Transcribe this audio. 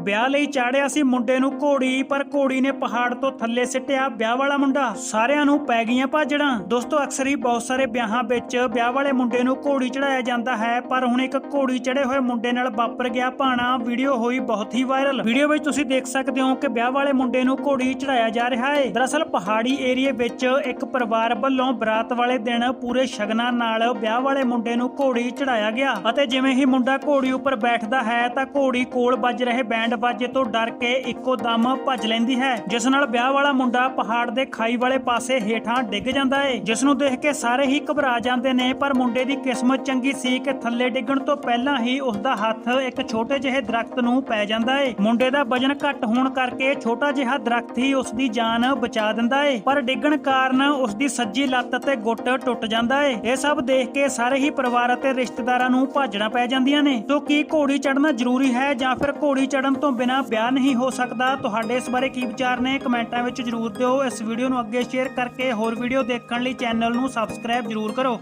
ਵਿਆਹ ਲਈ ਚਾੜਿਆ ਸੀ ਮੁੰਡੇ ਨੂੰ ਘੋੜੀ, ਪਰ ਘੋੜੀ ਨੇ ਪਹਾੜ ਤੋਂ ਥੱਲੇ ਸਿੱਟਿਆ ਵਿਆਹ ਵਾਲਾ ਮੁੰਡਾ। ਸਾਰਿਆਂ ਨੂੰ ਪੈ ਗਈਆਂ ਭਾਜੜਾਂ। ਦੋਸਤੋ, ਅਕਸਰ ਹੀ ਬਹੁਤ ਸਾਰੇ ਵਿਆਹਾਂ ਵਿੱਚ ਵਿਆਹ ਵਾਲੇ ਮੁੰਡੇ ਨੂੰ ਘੋੜੀ ਚੜਾਇਆ ਜਾਂਦਾ ਹੈ, ਪਰ ਹੁਣ ਇੱਕ ਘੋੜੀ ਚੜੇ ਹੋਏ ਮੁੰਡੇ ਨਾਲ ਵਾਪਰ ਗਿਆ ਭਾਣਾ। ਵੀਡੀਓ ਹੋਈ ਬਹੁਤ ਹੀ ਵਾਇਰਲ। ਵੀਡੀਓ ਵਿੱਚ ਤੁਸੀਂ ਦੇਖ ਸਕਦੇ ਹੋ ਕਿ ਵਿਆਹ ਵਾਲੇ ਮੁੰਡੇ ਨੂੰ ਘੋੜੀ ਚੜਾਇਆ ਜਾ ਰਿਹਾ ਹੈ। ਦਰਅਸਲ, ਪਹਾੜੀ ਏਰੀਏ ਵਿੱਚ ਇੱਕ ਪਰਿਵਾਰ ਵੱਲੋਂ ਬਰਾਤ ਵਾਲੇ ਦਿਨ ਪੂਰੇ ਸ਼ਗਨਾਂ ਨਾਲ ਵਿਆਹ ਵਾਲੇ ਮੁੰਡੇ ਨੂੰ ਘੋੜੀ ਚੜਾਇਆ ਗਿਆ। ਅਤੇ ਜਿਵੇਂ ਹੀ ਮੁੰਡਾ ਘੋੜੀ ਉੱਪਰ ਬੈਠਦਾ ਹੈ, ਤਾਂ ਘੋੜੀ ਕੋਲ ਵੱਜ ਰਹੇ ਬੈਂਡ ਬਾਜੇ ਤੋਂ ਡਰ ਕੇ ਇੱਕੋ ਦਮ ਭੱਜ ਲੈਂਦੀ ਹੈ, ਜਿਸ ਨਾਲ ਵਿਆਹ ਵਾਲਾ ਮੁੰਡਾ ਪਹਾੜ ਦੇ ਖਾਈ ਵਾਲੇ ਪਾਸੇ ਹੇਠਾਂ ਡਿੱਗ ਜਾਂਦਾ ਹੈ ਜਿਸ ਨੂੰ ਦੇਖ ਕੇ ਸਾਰੇ ਹੀ ਘਬਰਾ ਜਾਂਦੇ ਨੇ, ਪਰ ਮੁੰਡੇ ਦੀ ਕਿਸਮਤ ਚੰਗੀ ਸੀ ਕਿ ਥੱਲੇ ਡਿੱਗਣ ਤੋਂ ਪਹਿਲਾਂ ਹੀ ਉਸ ਦਾ ਹੱਥ ਇੱਕ ਛੋਟੇ ਜਿਹੇ ਦਰਖਤ ਨੂੰ ਪੈ ਜਾਂਦਾ ਹੈ ਮੁੰਡੇ ਦਾ ਵਜਨ ਘੱਟ ਹੋਣ ਕਰਕੇ ਛੋਟਾ ਜਿਹਾ ਦਰਖਤ ਹੀ ਉਸ ਦੀ ਜਾਨ ਬਚਾ ਦਿੰਦਾ ਹੈ ਪਰ ਡਿੱਗਣ ਕਾਰਨ ਉਸ ਦੀ ਸੱਜੀ ਲੱਤ ਅਤੇ ਗੁੱਟ ਟੁੱਟ ਜਾਂਦਾ ਹੈ ਇਹ ਸਭ ਦੇਖ ਕੇ ਸਾਰੇ ਹੀ ਪਰਿਵਾਰ ਅਤੇ ਰਿਸ਼ਤੇਦਾਰਾਂ ਨੂੰ ਭਾਜਣਾ ਪੈ ਜਾਂਦੀਆਂ ਨੇ। ਤੋਂ ਕੀ ਘੋੜੀ ਚੜਨਾ ਜ਼ਰੂਰੀ ਹੈ ਜਾਂ ਫਿਰ ਘੋੜੀ ਚੜਨ ਤੋਂ ਬਿਨਾਂ ਵਿਆਹ ਨਹੀਂ ਹੋ ਸਕਦਾ। ਤੁਹਾਡੇ ਇਸ ਬਾਰੇ ਕੀ ਵਿਚਾਰ ਨੇ ਕਮੈਂਟਾਂ ਵਿੱਚ ਜਰੂਰ ਦਿਓ। ਇਸ ਵੀਡੀਓ ਨੂੰ ਅੱਗੇ ਸ਼ੇਅਰ ਕਰਕੇ ਹੋਰ ਵੀਡੀਓ ਦੇਖਣ ਲਈ ਚੈਨਲ ਨੂੰ ਸਬਸਕ੍ਰਾਈਬ ਜਰੂਰ ਕਰੋ।